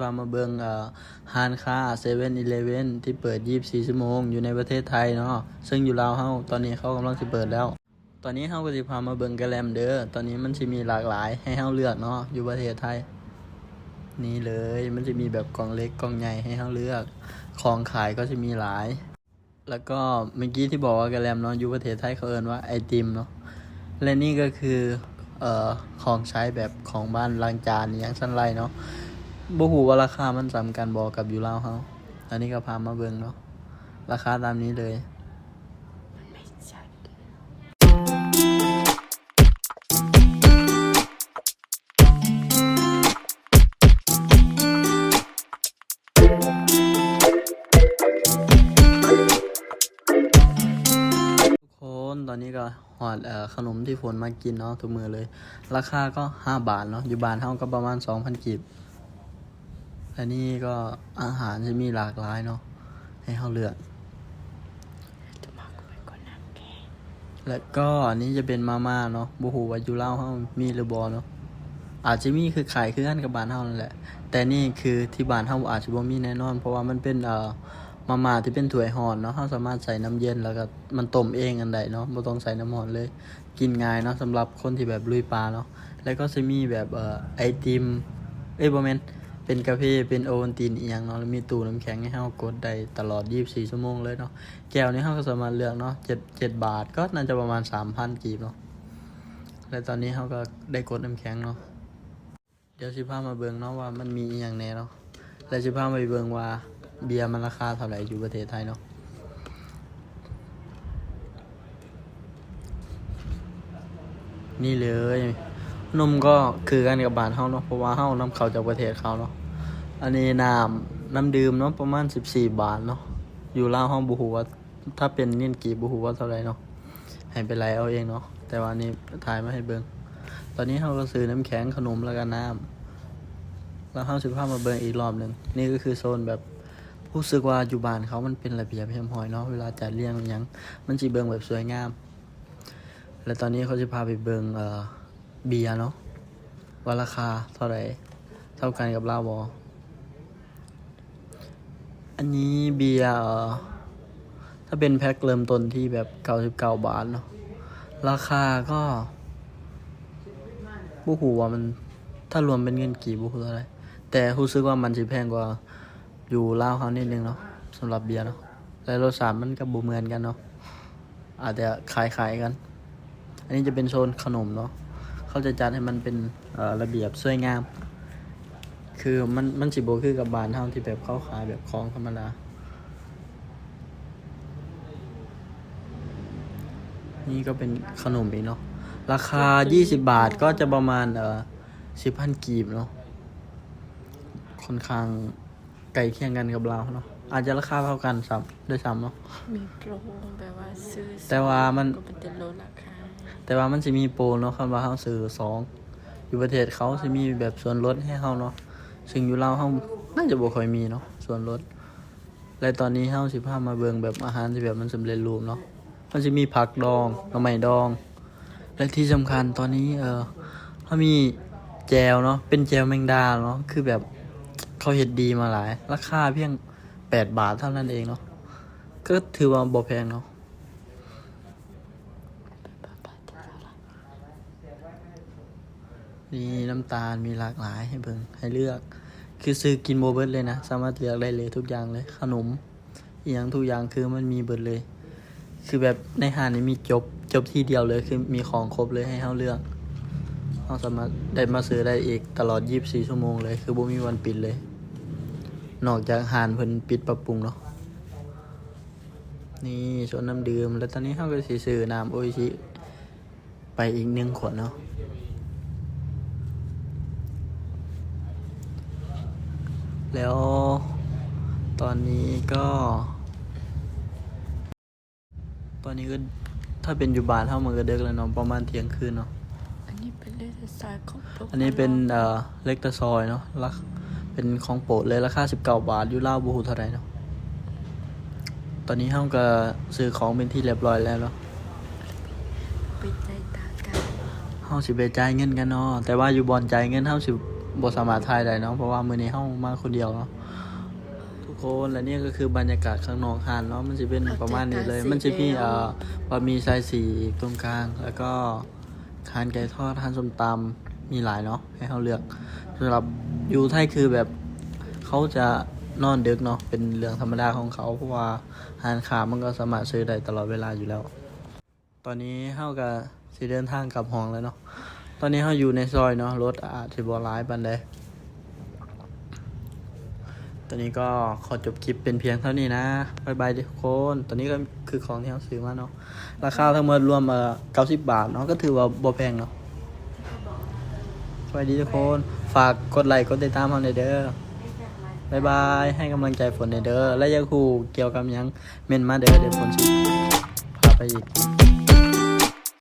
พามาเบิงเอ่อร้านค้า7 e เ e ่ e อที่เปิด 24 ชั่วโมงอยู่ในประเทศไทยเนาะซึ่งอยู่ลาวเฮาตอนนี้เขากำลังสิเปิดแล้ว ตอนนี้เฮาก็สิพามาเบิงกะแลมเด้อตอนนี้มันสิมีหลากหลายให้เฮาเลือกเนาะอยู่ประเทศไทย นี่เลยมันจะมีแบบกล่องเล็กกล่องใหญ่ให้เฮาเลือก ของขายก็จะมีหลาย แล้วก็เมื่อกี้ที่บอกว่ากะแลมเนาะอยู่ประเทศไทยเขาเอิ้นว่าไอติมเนาะและนี่ก็คือ เอ่อของใช้แบบของบ้านล้างจานอย่างสั้นไรเนาะบ่หูว่าราคามันสำกันบอกับอยู่ลาวเฮาอันนี้ก็พามาเบิ่งเนาะราคาตามนี้เลย หอดเอ่อขนมที่ฝนมากินเนาะทุกมือเลย ราคาก็ 5 บาทเนาะอยู่บ้านเฮาก็ประมาณ 2,000กีบและนี่ก็อาหารจะมีหลากหลายเนาะให้เฮาเลือกจะมาก็ไปก่อนน้ำแกงแล้วก็อันนี้จะเป็นมาม่าเนาะบ่ฮู้ว่าอยู่ลาวเฮามีหรือบ่เนาะอาจจะมีคือขายคือกันกับบ้านเฮานั่นแหละ แต่นี่คือที่บ้านเฮาอาจจะบ่มีแน่นอน เพราะว่ามันเป็นเอ่อ มาม่าที่เป็นถ้วยห่อนเนาะเฮาสามารถใส่น้ำเย็นแล้วก็มันต้มเองกันได้เนาะบ่ต้องใส่น้ำร้อนเลย กินง่ายเนาะสำหรับคนที่แบบลุยปลาเนาะแล้วก็จะมีแบบเอ่อไอติมเอ้ยบ่แม่นเป็นกาแฟเป็นโอวัลตินอีหยังเนาะแล้วมีตู้น้ำแข็งให้เฮากดได้ตลอด 24 ชั่วโมงเลยเนาะแก้วนี้เฮาก็สามารถเลือกเนาะ7 7บาทก็น่าจะประมาณ 3,000กีบเนาะและตอนนี้เฮาก็ได้กดน้ำแข็งเนาะเดี๋ยวสิพามาเบิ่งเนาะว่ามันมีอีหยังแหน่เนาะและสิพาไปเบิ่งว่า เบียร์มันราคาเท่าไหร่อยู่ประเทศไทยเนาะนี่เลยนมก็คือกันกับบานเฮาเนาะเพราะว่าเฮานำเข้าจากประเทศเขาเนาะอันนี้น้ำน้ำดื่มเนาะประมาณ14บาทเนาะอยู่ลาวเฮาบ่ฮู้ว่าถ้าเป็นเงินกีบบ่ฮู้ว่าเท่าไหร่เนาะให้ไปไล่เอาเองเนาะแต่ว่านี่ถ่ายมาให้เบิงตอนนี้เฮาก็ซื้อน้ำแข็งขนมแล้วก็น้ำแล้วเฮาสิพามาเบิงอีกรอบหนึ่งนี่ก็คือโซนแบบ รู้สึกว่าอยู่บ้านเขามันเป็นระเบียบเรียบร้อยเนาะเวลาจัดเรียงอหยังมันสิเบิงแบบสวยงาม และตอนนี้เขาจะพาไปเบิงเอ่อเบียร์เนาะว่าราคาเท่าไหร่เท่ากันกับลาวบออันนี้เบียร์เอ่อถ้าเป็นแพ็คเริ่มต้นที่แบบเก้าสิบเก้าบาทเนาะราคาก็บูหูว่ามันถ้ารวมเป็นเงินกี่บูหูเท่าไหร่แต่รู้สึกว่ามันสิแพงกว่า อยู่ลาวเขานิดนึงเนาะสำหรับเบียร์เนาะและรสชาติมันก็บ่เหมือนกันเนาะอาจจะคล้ายๆกัน อันนี้จะเป็นโซนขนมเนาะเขาจะจัดให้มันเป็นระเบียบสวยงาม คือมันมันสิบโบคือกับบานเท่าที่แบบเขาขายแบบของธรรมดานี่ก็เป็นขนมอีกเนาะราคา 20 บาทก็จะประมาณเอ่อสิบพันกีบเนาะค่อนข้าง ไกลเคียงกันกับเราเนาะอาจจะราคาเท่ากันซ้ำด้วยซ้ำเนาะ มีโปรแบบว่าซื้อแต่ว่ามัน ก็เป็นเต็มโลราคาแต่ว่ามันจะมีโปรเนาะคำว่าเฮาซื้อสองอยู่ประเทศเขาจะมีแบบส่วนลดให้เฮาเนาะซึ่งอยู่ลาวเฮาน่าจะบ่ค่อยมีเนาะส่วนลด และตอนนี้เฮาสิพามาเบิ่งแบบอาหารที่แบบมันสำเร็จรูปเนาะมันจะมีผักดองหน่อไม้ดอง และที่สำคัญตอนนี้เออเขามีแจวเนาะเป็นแจวแมงดาเนาะคือแบบ เขาเฮ็ดดีมาหลาย ราคาเพียง8บาทเท่านั้นเองเนาะก็ถือว่าบ่แพงเนาะมีน้ำตาลมีหลากหลายให้เบิ่งให้เลือก คือซื้อกินโมเบิร์ดเลยนะ สามารถเลือกได้เลยทุกอย่างเลย ขนมอหย่างทุกอย่างคือมันมีเบิดเลย คือแบบในห้างนี้มีจบจบที่เดียวเลยคือมีของครบเลยให้เฮาเลือกเราสามารถได้มาซื้อได้อีกตลอด 24 ชั่วโมงเลย คือบ่มีวันปิดเลย นอกจากห้านเพิ่นปิดปรับปรุงเนาะนี่ส่วนน้ำดื่มแล้วตอนนี้เฮาก็สิซื้อน้ำโออิชิไปอีกหนึ่งขวดเนาะแล้วตอนนี้ก็ ตอนนี้ก็ถ้าเป็นอยู่บ้านเท่ามันก็เด็กแล้วเนาะประมาณเที่ยงคืนเนาะอันนี้เป็นเลขสายของโปรอันนี้เป็นเอ่อเล็กตะซอยเนาะราคา เป็นของโปรดเลยราคาสิบเก้าบาทอยู่ลาวบูฮูเท่าไหรเนาะตอนนี้เฮาก็ซื้อของเป็นที่เรียบร้อยแล้วเนาะปิดใจตากันเฮาสิไปจ่ายเงินกันเนาะแต่ว่าอยู่บอนจ่ายเงินเฮาสิบ่สามารถถ่ายได้เนาะเพราะว่ามื้อนี้เฮามาคนเดียวเนาะทุกคนและนี่ก็คือบรรยากาศข้างนอกห้านเนาะมันจะเป็นประมาณนี้เลย มันจะมีเอ่อบะหมี่สายสีตรงกลาง แล้วก็ทานไก่ทอดทานส้มตำ มีหลายเนาะให้เฮาเลือกสำหรับอยู่ไทยคือแบบเขาจะนอนดึกเนาะเป็นเรื่องธรรมดาของเขาเพราะว่าอาหารขามันก็สามารถซื้อได้ตลอดเวลาอยู่แล้ว ตอนนี้เฮาก็สิเดินทางกลับห้องแล้วเนาะตอนนี้เฮาอยู่ในซอยเนาะรถอาจสิบ่หลายปานใดตอนนี้ก็ขอจบคลิปเป็นเพียงเท่านี้นะบายบายทุกคน ตอนนี้ก็คือของที่เฮาซื้อมาเนาะราคาทั้งหมดรวมเอ่อ90 บาทเนาะก็ถือว่าบ่แพงเนาะ สวัสดีทุกคน ฝากกดไลค์กดติดตามเราในเด้อบายบาย ให้กำลังใจฝนในเด้อ และยังคูเกี่ยวกับยังเมนมาเด้อเดี๋ยวฝนสิพาไปอีก